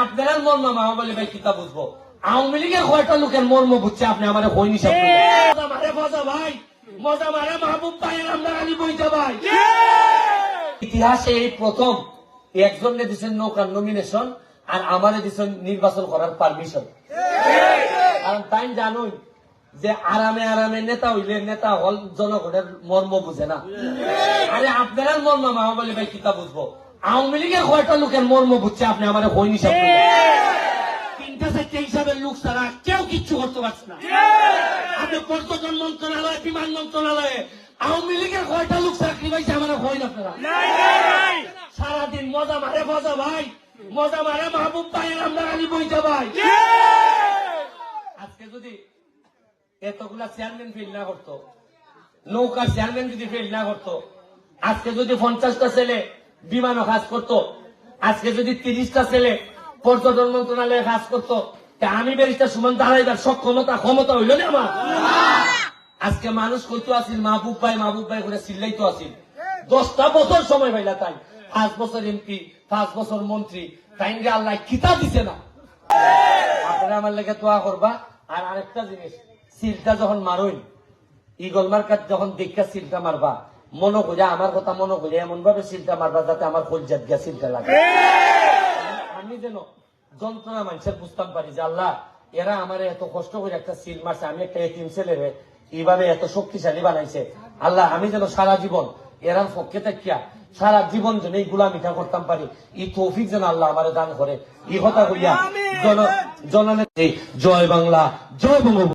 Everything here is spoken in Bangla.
আপনার মর্ম মামা বলে ভাই কিতা বুঝব? আওয়ামী লীগের কয়টা লোকের মর্ম বুঝছে আপনি আমার হইনি সব মারে মজা ভাই। মজা মারে মাহবুব ভাইয়ের আমরা আলী বইতে ভাই। ইতিহাসে এই প্রথম একজন দিচ্ছেন নৌকার নমিনেশন আর আমার দিচ্ছেন নির্বাচন করার পারমিশন কারণ তাই জানুই যে আরামে আরামে নেতা হইলে নেতা হল জনগণের মর্ম বুঝে না। আরে আপনার মর্ম মামা বলে ভাই কিতা বুঝব? আওয়ামী লীগের কয়টা লোকের মর্ম বুঝছে? আপনি আমার হইনি সব তিনটা চারটে হিসাবের লোক ছাড়া কেউ কিচ্ছু করতে পারছে না। আপনি পর্যটন মন্ত্রণালয় বিমান মন্ত্রণালয়ে আওয়ামী লীগের কয়টা লোক চাকরি পাইছে আমার আপনারা? সারাদিন মজা মারে মজা ভাই। মজা মারে মাহবুব ভাইয়ের আমরা আলী বইতে ভাই। আজকে যদি এতগুলা চেয়ারম্যান ফেল না করতো নৌকার চেয়ারম্যান যদি ফেল না করতো আজকে যদি পঞ্চাশটা ছেলে বিমানও কাজ করতো। আজকে যদি তিরিশটা ছেলে পর্যটন মন্ত্রণালয়ে কাজ করতো, তা আমি বেরিস্টার সুমন দাঁড়াইবার সক্ষমতা, ক্ষমতা হইল না আমার। আজকে মানুষ কইতো আসিল মাহবুব ভাই মাহবুব ভাই করে চিল্লাইতো আসিল দশটা বছর সময় পাইলা তাই। পাঁচ বছর এমপি, পাঁচ বছর মন্ত্রী তাই আল্লাহ কিতা দিছে না। আপনারা আমার লেগে দোয়া করবা। আর আরেকটা জিনিস, সিলটা যখন মারুন ইগল মার্কার যখন দেখা সিলটা মারবা মনে করে আমার কথা মনে করে এমন ভাবে সিলটা মারবা যাতে আমার কলজাত গিয়া সিলটা লাগে। আমি যেন যন্ত্রণা মানুষের বুঝতাম পারি যে আল্লাহ এরা আমার এত কষ্ট করে একটা সিল মারছে আমি একটা এতিম ছেলেরে এইভাবে এত শক্তিশালী বানাইছে। আল্লাহ আমি যেন সারা জীবন এরার পক্ষে থাকিয়া সারা জীবন যেন এই গুলামিটা করতাম পারি এই তৌফিক যেন আল্লাহ আমার দান করে। এই কথা কইয়া জন জননেত্রী জয় বাংলা জয় বঙ্গবন্ধু।